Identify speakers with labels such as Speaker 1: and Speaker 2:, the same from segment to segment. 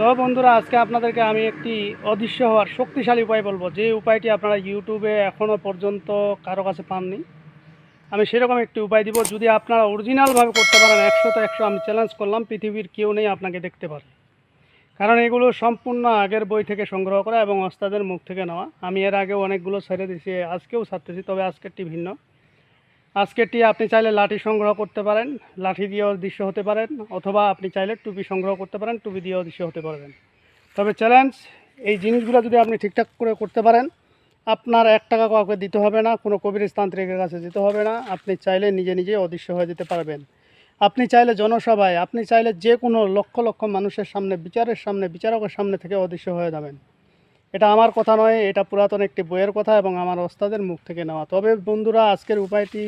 Speaker 1: তো বন্ধুরা, আজকে আপনাদেরকে আমি একটি অদৃশ্য হওয়ার শক্তিশালী উপায় বলব। যে উপায়টি আপনারা ইউটিউবে এখনও পর্যন্ত কারও কাছে পাননি, আমি সেরকম একটি উপায় দিব। যদি আপনারা অরিজিনালভাবে করতে পারেন, একশো তো একশো, আমি চ্যালেঞ্জ করলাম, পৃথিবীর কেউ নেই আপনাকে দেখতে পারে। কারণ এগুলো সম্পূর্ণ আগের বই থেকে সংগ্রহ করা এবং ওস্তাদের মুখ থেকে নেওয়া। আমি এর আগেও অনেকগুলো ছেড়ে দিয়েছি, আজকেও ছাড়তেছি, তবে আজকেরটি ভিন্ন। আজকেরটি আপনি চাইলে লাঠি সংগ্রহ করতে পারেন, লাঠি দিয়েও দৃশ্য হতে পারেন, অথবা আপনি চাইলে টুপি সংগ্রহ করতে পারেন, টুপি দিয়েও দৃশ্য হতে পারবেন। তবে চ্যালেঞ্জ এই জিনিসগুলো যদি আপনি ঠিকঠাক করে করতে পারেন, আপনার এক টাকা কাউকে দিতে হবে না, কোনো কবির তান্ত্রিকের কাছে যেতে হবে না, আপনি চাইলে নিজে নিজে অদৃশ্য হয়ে যেতে পারবেন। আপনি চাইলে জনসভায়, আপনি চাইলে যে কোনো লক্ষ লক্ষ মানুষের সামনে, বিচারের সামনে, বিচারকের সামনে থেকে অদৃশ্য হয়ে যাবেন। এটা আমার কথা নয়, এটা পুরাতন একটি বইয়ের কথা এবং আমার ওস্তাদের মুখ থেকে নেওয়া। তবে বন্ধুরা, আজকের উপায়টি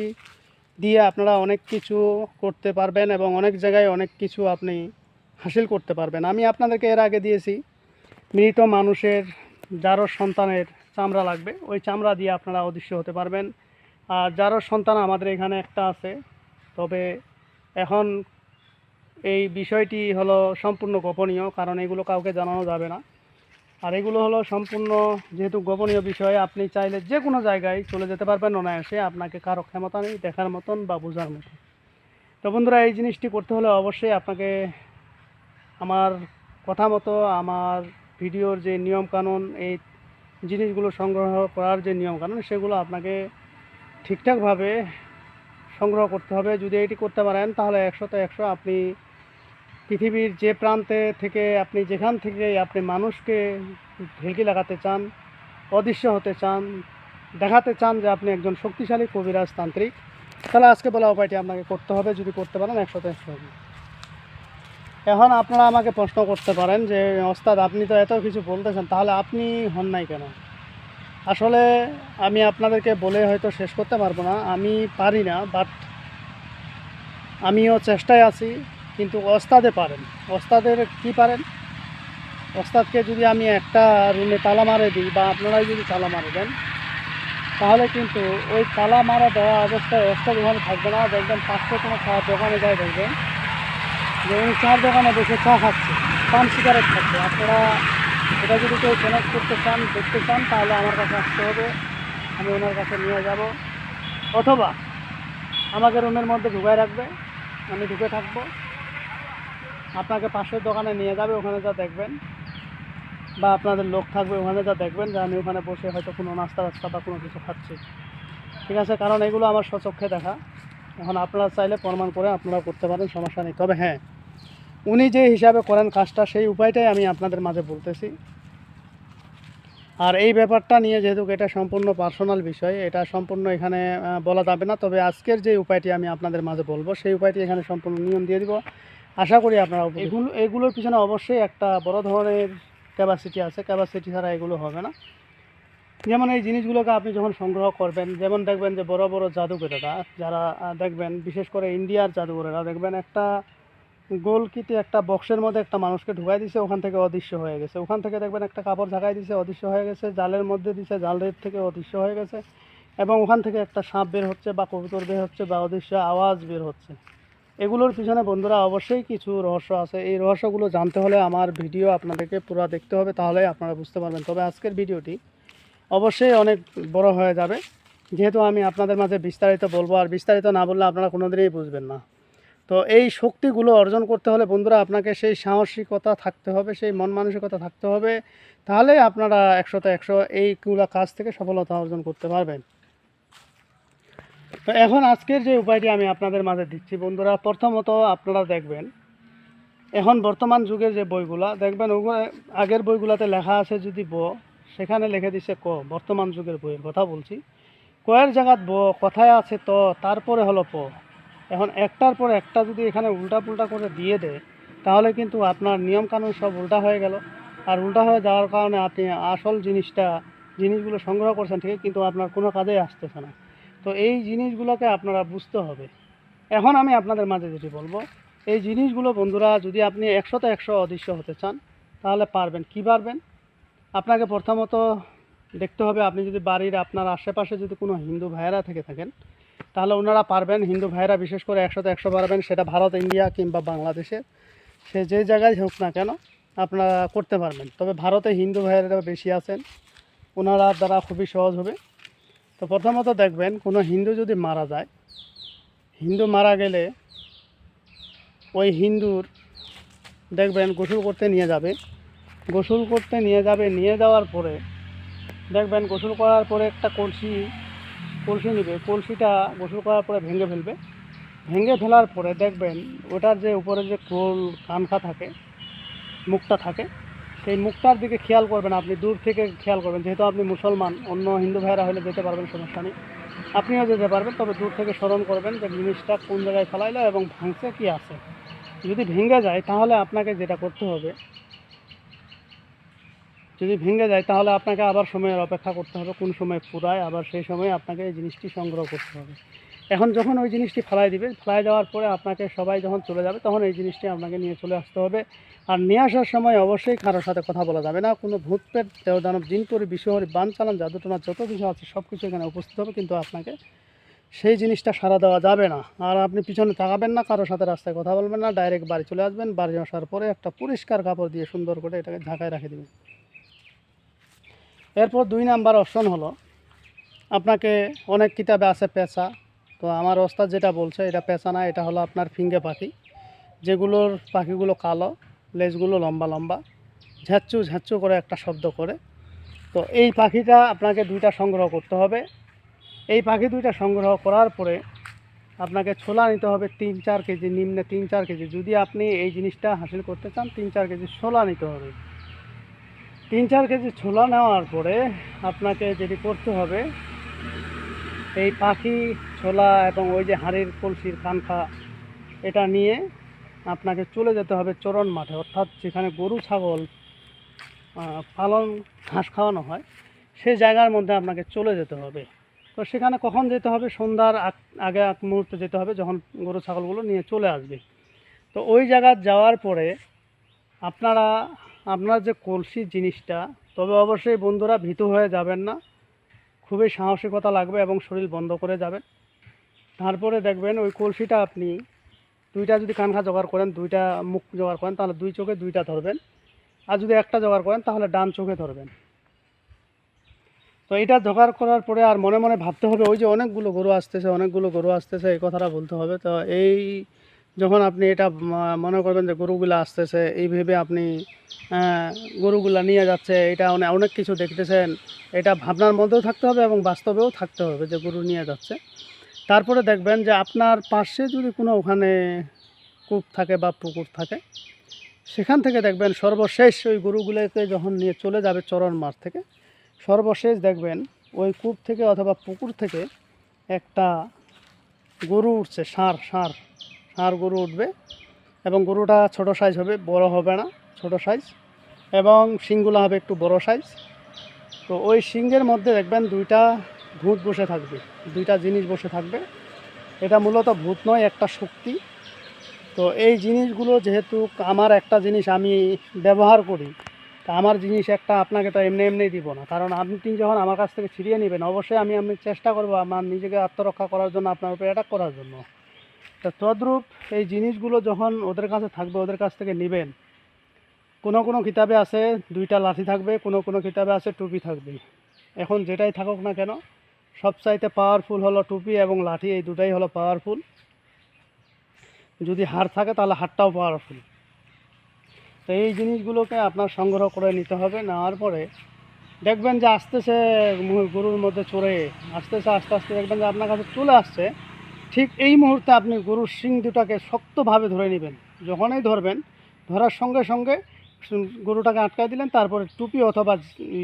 Speaker 1: দিয়ে আপনারা অনেক কিছু করতে পারবেন এবং অনেক জায়গায় অনেক কিছু আপনি হাসিল করতে পারবেন। আমি আপনাদেরকে এর আগে দিয়েছি, মৃত মানুষের, যারও সন্তানের চামড়া লাগবে, ওই চামড়া দিয়ে আপনারা অদৃশ্য হতে পারবেন। আর যারও সন্তান আমাদের এখানে একটা আছে, তবে এখন এই বিষয়টি হলো সম্পূর্ণ গোপনীয়, কারণ এগুলো কাউকে জানানো যাবে না। আর এগুলো হলো সম্পূর্ণ যেহেতু গোপনীয় বিষয়, আপনি চাইলে যে কোনো জায়গায় চলে যেতে পারবেন অনায়াসে আপনাকে কারও ক্ষমতা নেই, দেখার মতন বা বোঝার মতন। তো বন্ধুরা, এই জিনিসটি করতে হলে অবশ্যই আপনাকে আমার কথা মতো, আমার ভিডিওর যে নিয়মকানুন, এই জিনিসগুলো সংগ্রহ করার যে নিয়মকানুন, সেগুলো আপনাকে ঠিকঠাকভাবে সংগ্রহ করতে হবে। যদি এটি করতে পারেন, তাহলে একশোতে একশো আপনি পৃথিবীর যে প্রান্তে থেকে আপনি যেখান থেকে আপনি মানুষকে ঢেলকি লাগাতে চান, অদৃশ্য হতে চান, দেখাতে চান যে আপনি একজন শক্তিশালী কবিরাজ তান্ত্রিক, তাহলে আজকে বলা উপায়টি আপনাকে করতে হবে, যদি করতে পারেন একশো হবে এখন আপনারা আমাকে প্রশ্ন করতে পারেন যে, ওস্তাদ, আপনি তো এত কিছু বলতেছেন, তাহলে আপনি হন নাই কেন? আসলে আমি আপনাদেরকে বলে হয়তো শেষ করতে পারব না, আমি পারি না বাট আমিও চেষ্টায় আছি। কিন্তু ওস্তাদে পারেন। ওস্তাদের কি পারেন? ওস্তাদকে যদি আমি একটা রুমে তালা মারে দিই বা আপনারাই যদি তালা মারে দেন, তাহলে কিন্তু ওই তালা মারা দেওয়া অবস্থায় ওস্তাদ ওখানে থাকবে না। দেখবেন পাঁচশো কোনো খাওয়ার দোকানে যায় দেখবেন। যে উনি চার দোকানে বসে চা খাচ্ছে, পান সিগারেট খাচ্ছে। আপনারা এটা যদি কেউ কানেক্ট করতে চান, দেখতে চান, তাহলে আমার কাছে আসতে হবে। আমি ওনার কাছে নিয়ে যাব। অথবা আমাকে রুমের মধ্যে ঢুকায় রাখবে। আমি ঢুকে থাকব। আপনাকে পাশের দোকানে নিয়ে যাবে, ওখানে যা দেখবেন। বা আপনাদের লোক থাকবে, ওখানে যা দেখবেন যে আমি ওখানে বসে হয়তো কোনো নাস্তা রাস্তা বা কোনো কিছু খাচ্ছি। ঠিক আছে, কারণ এগুলো আমার স্বচক্ষে দেখা। এখন আপনারা চাইলে প্রমাণ করে আপনারা করতে পারেন, সমস্যা নেই। তবে হ্যাঁ উনি যে হিসাবে করেন কাজটা, সেই উপায়টাই আমি আপনাদের মাঝে বলতেছি। আর এই ব্যাপারটা নিয়ে যেহেতু এটা সম্পূর্ণ পার্সোনাল বিষয়, এটা সম্পূর্ণ এখানে বলা যাবে না। তবে আজকের যে উপায়টি আমি আপনাদের মাঝে বলব, সেই উপায়টি এখানে সম্পূর্ণ নিয়ম দিয়ে দিব। আশা করি আপনারা এগুলো, এগুলোর পিছনে অবশ্যই একটা বড় ধরনের ক্যাপাসিটি আছে। ক্যাপাসিটি ছাড়া এগুলো হবে না। যেমন এই জিনিসগুলোকে আপনি যখন সংগ্রহ করবেন, যেমন দেখবেন যে বড় বড় জাদুঘরেরা যারা দেখবেন, বিশেষ করে ইন্ডিয়ার জাদুঘরেরা দেখবেন একটা গোলকিতে একটা বক্সের মধ্যে একটা মানুষকে ঢুকাই দিছে, ওখান থেকে অদৃশ্য হয়ে গেছে। ওখান থেকে দেখবেন একটা কাপড় ঝাঁকাই দিছে, অদৃশ্য হয়ে গেছে। জালের মধ্যে দিছে জালের থেকে অদৃশ্য হয়ে গেছে। এবং ওখান থেকে একটা সাপ বের হচ্ছে বা কবুতর বের হচ্ছে বা অদৃশ্য আওয়াজ বের হচ্ছে। এগুলোর পিছনে বন্ধুরা অবশ্যই কিছু রহস্য আছে। এই রহস্যগুলো জানতে হলে আমার ভিডিও আপনাদেরকে পুরো দেখতে হবে তাহলে আপনারা বুঝতে পারবেন। তবে আজকের ভিডিওটি অবশ্যই অনেক বড় হয়ে যাবে। যেহেতু আমি আপনাদের মাঝে বিস্তারিত বলব, আর বিস্তারিত না বললে আপনারা কোনোদিনই বুঝবেন না। তো এই শক্তিগুলো অর্জন করতে হলে বন্ধুরা আপনাকে সেই সাহসিকতা থাকতে হবে, সেই মন মানসিকতা থাকতে হবে। তাহলে আপনারা একশোতে একশো এইগুলো কাজ থেকে সফলতা অর্জন করতে পারবেন। তো এখন আজকের যে উপায়টি আমি আপনাদের মাঝে দিচ্ছি, বন্ধুরা, প্রথমত আপনারা দেখবেন, এখন বর্তমান যুগের যে বইগুলা, দেখবেন ওগুলো, আগের বইগুলাতে লেখা আছে যদি ব, সেখানে লিখে দিছে ক, বর্তমান যুগের বইয়ের কথা বলছি। কয়ের জায়গাত ব, কথায় আছে তো, তারপরে হলো প। এখন একটার পর একটা যদি এখানে উল্টা পুল্টা করে দিয়ে দেয়, তাহলে কিন্তু আপনার নিয়মকানুন সব উল্টা হয়ে গেল। আর উল্টা হয়ে যাওয়ার কারণে আপনি আসল জিনিসটা, জিনিসগুলো সংগ্রহ করছেন ঠিক কিন্তু আপনার কোনো কাজেই আসতেছে না। তো এই জিনিসগুলোকে আপনারা বুঝতে হবে। এখন আমি আপনাদের মাঝে যেটি বলব, এই জিনিসগুলো বন্ধুরা যদি আপনি একশোতে একশো অদৃশ্য হতে চান, তাহলে পারবেন। কি পারবেন? আপনাকে প্রথমত দেখতে হবে, আপনি যদি বাড়ির আপনার আশেপাশে যদি কোনো হিন্দু ভাইয়েরা থেকে থাকেন, তাহলে ওনারা পারবেন, হিন্দু ভাইয়েরা বিশেষ করে একশোতে একশো পারবেন সেটা ভারত, ইন্ডিয়া কিংবা বাংলাদেশে। সে যে জায়গায় হোক না কেন, আপনারা করতে পারবেন। তবে ভারতে হিন্দু ভাইয়েরা বেশি আছেন, ওনারা দ্বারা খুবই সহজ হবে। তো প্রথমত দেখবেন, কোনো হিন্দু যদি মারা যায়, হিন্দু মারা গেলে ওই হিন্দুর দেখবেন গোসল করতে নিয়ে যাবে। গোসল করতে নিয়ে যাবে, নিয়ে যাওয়ার পরে দেখবেন গোসল করার পরে একটা কলসি কলসি নেবে। কলসিটা গোসল করার পরে ভেঙে ফেলবে। ভেঙে ফেলার পরে দেখবেন ওটার যে উপরে যে কোল কানখা থাকে, মুখটা থাকে সেই মুখটার দিকে খেয়াল করবেন আপনি, দূর থেকে খেয়াল করবেন। যেহেতু আপনি মুসলমান, অন্য হিন্দু ভাইরা হলে যেতে পারবেন, সমস্যা নেই। আপনিও যেতে পারবেন, তবে দূর থেকে স্মরণ করবেন যে জিনিসটা কোন জায়গায় ফেলাইলো এবং ভাঙছে কি আছে। যদি ভেঙে যায়, তাহলে আপনাকে যেটা করতে হবে, যদি ভেঙে যায়, তাহলে আপনাকে আবার সময়ের অপেক্ষা করতে হবে, কোন সময় পুরায়, আবার সেই সময় আপনাকে এই জিনিসটি সংগ্রহ করতে হবে। এখন যখন ওই জিনিসটি ফেলাই দিবে, ফেলাই দেওয়ার পরে আপনাকে সবাই যখন চলে যাবে, তখন এই জিনিসটি আপনাকে নিয়ে চলে আসতে হবে। আর নিয়ে আসার সময় অবশ্যই কারোর সাথে কথা বলা যাবে না। কোনো ভূত পেট দেওদানব জিনপুরি বিষহরি বান চালান জাদুটনা যত কিছু আছে সব কিছু এখানে উপস্থিত হবে, কিন্তু আপনাকে সেই জিনিসটা সারা দেওয়া যাবে না। আর আপনি পিছনে তাকাবেন না, কারোর সাথে রাস্তায় কথা বলবেন না, ডাইরেক্ট বাড়ি চলে আসবেন। বাড়ি আসার পরে একটা পরিষ্কার কাপড় দিয়ে সুন্দর করে এটাকে ঢাকায় রেখে দেবেন। এরপর দুই নাম্বার অপশন হলো, আপনাকে অনেক কিতাবে আছে পেঁচা তো আমার ওস্তাদ যেটা বলছে, এটা পেঁচা না, এটা হলো আপনার ফিঙ্গে পাখি। যেগুলোর পাখিগুলো কালো, লেজগুলো লম্বা লম্বা ঝ্যাচ্চু ঝ্যাচ্চু করে একটা শব্দ করে। তো এই পাখিটা আপনাকে দুইটা সংগ্রহ করতে হবে। এই পাখি দুইটা সংগ্রহ করার পরে আপনাকে ছোলা নিতে হবে তিন চার কেজি, নিম্নে তিন চার কেজি। যদি আপনি এই জিনিসটা হাসিল করতে চান, তিন চার কেজি ছোলা নিতে হবে। তিন চার কেজি ছোলা নেওয়ার পরে আপনাকে যেটি করতে হবে এই পাখি, ছোলা এবং ওই যে হাঁড়ির কলসির কানখা, এটা নিয়ে আপনাকে চলে যেতে হবে চরণ মাঠে। অর্থাৎ যেখানে গরু, ছাগল পালন, ঘাস খাওয়ানো হয় সেই জায়গার মধ্যে আপনাকে চলে যেতে হবে। তো সেখানে কখন যেতে হবে? সন্ধ্যার আগ- এক মুহূর্তে যেতে হবে যখন গরু, ছাগলগুলো নিয়ে চলে আসবে। তো ওই জায়গা যাওয়ার পরে আপনারা, আপনার যে কলসি জিনিসটা, তবে অবশ্যই বন্ধুরা ভীত হয়ে যাবেন না। খুবই সাহসিকতা লাগবে এবং শরীর বন্ধ করে যাবেন তারপরে দেখবেন ওই কলসিটা আপনি দুইটা যদি কানখা জোগাড় করেন, দুইটা মুখ জোগাড় করেন, তাহলে দুই চোখে দুইটা ধরবেন। আর যদি একটা জোগাড় করেন, তাহলে ডান চোখে ধরবেন। তো এটা জোগাড় করার পরে আর মনে মনে ভাবতে হবে, ওই যে অনেকগুলো গরু আসতেছে, অনেকগুলো গরু আসতেছে, এই কথাটা বলতে হবে। তো এই যখন আপনি এটা মনে করবেন যে গরুগুলো আসতেছে, এই ভেবে আপনি গরুগুলা নিয়ে যাচ্ছে, এটা অনেক অনেক কিছু দেখতেছেন, এটা ভাবনার মধ্যেও থাকতে হবে এবং বাস্তবেও থাকতে হবে যে গরু নিয়ে যাচ্ছে। তারপরে দেখবেন যে আপনার পাশে যদি কোনো ওখানে কূপ থাকে বা পুকুর থাকে, সেখান থেকে দেখবেন সর্বশেষ ওই গরুগুলোকে যখন নিয়ে চলে যাবে চরণ মাঠ থেকে, সর্বশেষ দেখবেন ওই কূপ থেকে অথবা পুকুর থেকে একটা গরু উঠছে ষাঁড় ষাঁড় ষাঁড় গরু উঠবে এবং গরুটা ছোট সাইজ হবে, বড় হবে না, ছোট সাইজ এবং শিংগুলো হবে একটু বড় সাইজ তো ওই শিংয়ের মধ্যে দেখবেন দুইটা ভূত বসে থাকবে, দুইটা জিনিস বসে থাকবে। এটা মূলত ভূত নয়, একটা শক্তি। তো এই জিনিসগুলো যেহেতু আমার একটা জিনিস আমি ব্যবহার করি, তা আমার জিনিস একটা আপনাকে তো এমনি এমনি দিব না। কারণ আপনি যখন আমার কাছ থেকে ছিনিয়ে নেবেন, অবশ্যই আমি আমি চেষ্টা করব আমার নিজেকে আত্মরক্ষা করার জন্য, আপনার উপরে অ্যাটাক করার জন্য। তো তদ্রূপ এই জিনিসগুলো যখন ওদের কাছে থাকবে, ওদের কাছ থেকে নেবেন। কোনো কোনো কিতাবে আছে, দুইটা লাঠি থাকবে, কোনো কোনো কিতাবে আছে, টুপি থাকবে এখন যেটাই থাকুক না কেন সবচাইতে পাওয়ারফুল হলো টুপি এবং লাঠি, এই দুটাই হলো পাওয়ারফুল যদি হাড় থাকে, তাহলে হাড়টাও পাওয়ারফুল তো এই জিনিসগুলোকে আপনার সংগ্রহ করে নিতে হবে, নেওয়ার পরে দেখবেন যে আসতেছে গরুর মধ্যে চড়ে আসতেছে আস্তে আস্তে দেখবেন যে আপনার কাছে চলে আসছে। ঠিক এই মুহূর্তে আপনি গরুর শিং দুটাকে শক্তভাবে ধরে নেবেন। যখনই ধরবেন, ধরার সঙ্গে সঙ্গে গরুটাকে আটকায় দিলেন, তারপরে টুপি অথবা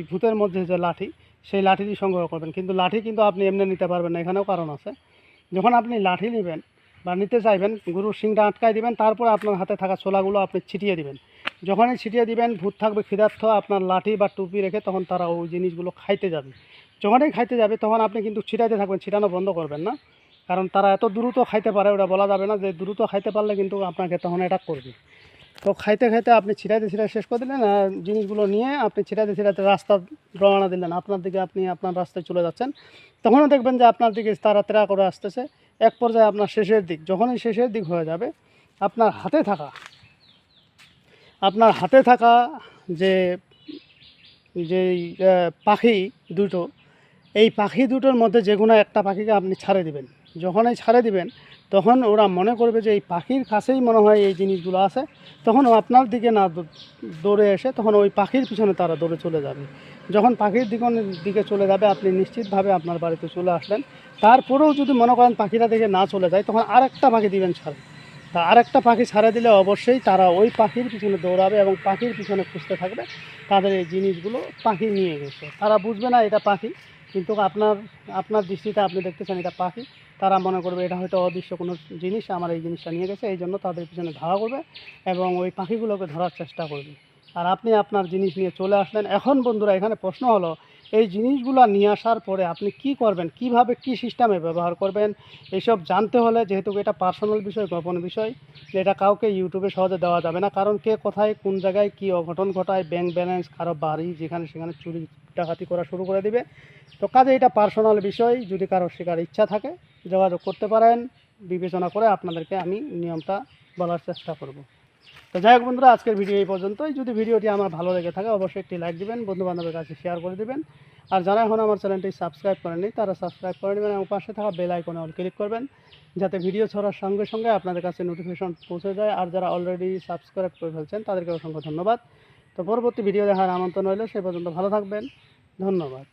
Speaker 1: ভূতের মধ্যে যে লাঠি, সেই লাঠি দিয়ে সংগ্রহ করবেন। কিন্তু লাঠি কিন্তু আপনি এমনি নিতে পারবেন না, এখানেও কারণ আছে। যখন আপনি লাঠি নেবেন বা নিতে চাইবেন, গরুর শিংটা আটকায় দিবেন, তারপরে আপনার হাতে থাকা ছোলাগুলো আপনি ছিটিয়ে দিবেন। যখনই ছিটিয়ে দিবেন, ভূত থাকবে ক্ষিদার্থ, আপনার লাঠি বা টুপি রেখে তখন তারা ওই জিনিসগুলো খাইতে যাবে। যখনই খাইতে যাবে, তখন আপনি কিন্তু ছিটাইতে থাকবেন, ছিটানো বন্ধ করবেন না। কারণ তারা এত দ্রুত খাইতে পারে ওটা বলা যাবে না যে দ্রুত খাইতে পারলে কিন্তু আপনাকে তখন অ্যাটাক করবে। তো খাইতে খাইতে আপনি ছিটাইতে ছিটাই শেষ করে দিলেন আর জিনিসগুলো নিয়ে আপনি ছিটাইতে ছিটাইতে রাস্তা রওনা দিলেন। আপনার দিকে আপনি আপনার রাস্তায় চলে যাচ্ছেন। তখনও দেখবেন যে আপনার দিকে তারা তেরা করে আসতেছে। এক পর্যায়ে আপনার শেষের দিক যখনই শেষের দিক হয়ে যাবে আপনার হাতে থাকা আপনার হাতে থাকা যে আহ, পাখি দুটো এই পাখি দুটোর মধ্যে যে কোনো একটা পাখিকে আপনি ছাড়ে দিবেন। যখনই ছাড়ে দিবেন, তখন ওরা মনে করবে যে এই পাখির কাছেই মনে হয় এই জিনিসগুলো আছে। তখন আপনার দিকে না দৌড়ে এসে তখন ওই পাখির পিছনে তারা দৌড়ে চলে যাবে। যখন পাখির দিকে দিকে চলে যাবে, আপনি নিশ্চিতভাবে আপনার বাড়িতে চলে আসলেন তারপরেও যদি মনে করেন পাখিরা দিকে না চলে যায়, তখন আরেকটা পাখি দিবেন ছাড়ে। তা আরেকটা পাখি ছাড়ে দিলে অবশ্যই তারা ওই পাখির পিছনে দৌড়াবে এবং পাখির পিছনে খুঁজতে থাকবে। তাদের এই জিনিসগুলো পাখি নিয়ে গেছে। তারা বুঝবে না এটা পাখি। কিন্তু আপনার আপনার দৃষ্টিতে আপনি দেখতেছেন এটা পাখি, তারা মনে করবে এটা হয়তো অদৃশ্য কোনো জিনিস, আমার এই জিনিসটা নিয়ে গেছে, এই জন্য তাদের পিছনে ধাওয়া করবে এবং ওই পাখিগুলোকে ধরার চেষ্টা করবে। আর আপনি আপনার জিনিস নিয়ে চলে আসলেন। এখন বন্ধুরা, এখানে প্রশ্ন হলো, এই জিনিসগুলো নিয়ে আসার পরে আপনি কি করবেন? কীভাবে কি সিস্টেমে ব্যবহার করবেন? এইসব জানতে হলে, যেহেতু এটা পার্সোনাল বিষয়, গোপন বিষয়, এটা কাউকে ইউটিউবে সহজে দেওয়া যাবে না। কারণ কে কোথায়, কোন জায়গায় কি অঘটন ঘটায় ব্যাংক ব্যালেন্স কারও বাড়ি, যেখানে সেখানে চুরি ডাকাতি করা শুরু করে দিবে। তো কাজে এটা পার্সোনাল বিষয়, যদি কারোর শেখার ইচ্ছা থাকে, যোগাযোগ করতে পারেন। বিবেচনা করে আপনাদেরকে আমি নিয়মটা বলার চেষ্টা করব। তো যাই হোক বন্ধুরা, আজকের ভিডিও এই পর্যন্তই। যদি ভিডিওটি আমার ভালো লেগে থাকে, অবশ্যই একটি লাইক দিবেন বন্ধু বান্ধবের কাছে শেয়ার করে দিবেন। আর যারা এখন আমার চ্যানেলটি সাবস্ক্রাইব করেননি, তারা সাবস্ক্রাইব করে নেবেন এবং পাশে থাকা বেল আইকনে অল ক্লিক করবেন, যাতে ভিডিও ছড়ার সঙ্গে সঙ্গে আপনাদের কাছে নোটিফিকেশন পৌঁছে যায়। আর যারা অলরেডি সাবস্ক্রাইব করে ফেলছেন, তাদেরকে অসংখ্য ধন্যবাদ। তো পরবর্তী ভিডিও দেখার আমন্ত্রণ রইল, সে পর্যন্ত ভালো থাকবেন। ধন্যবাদ।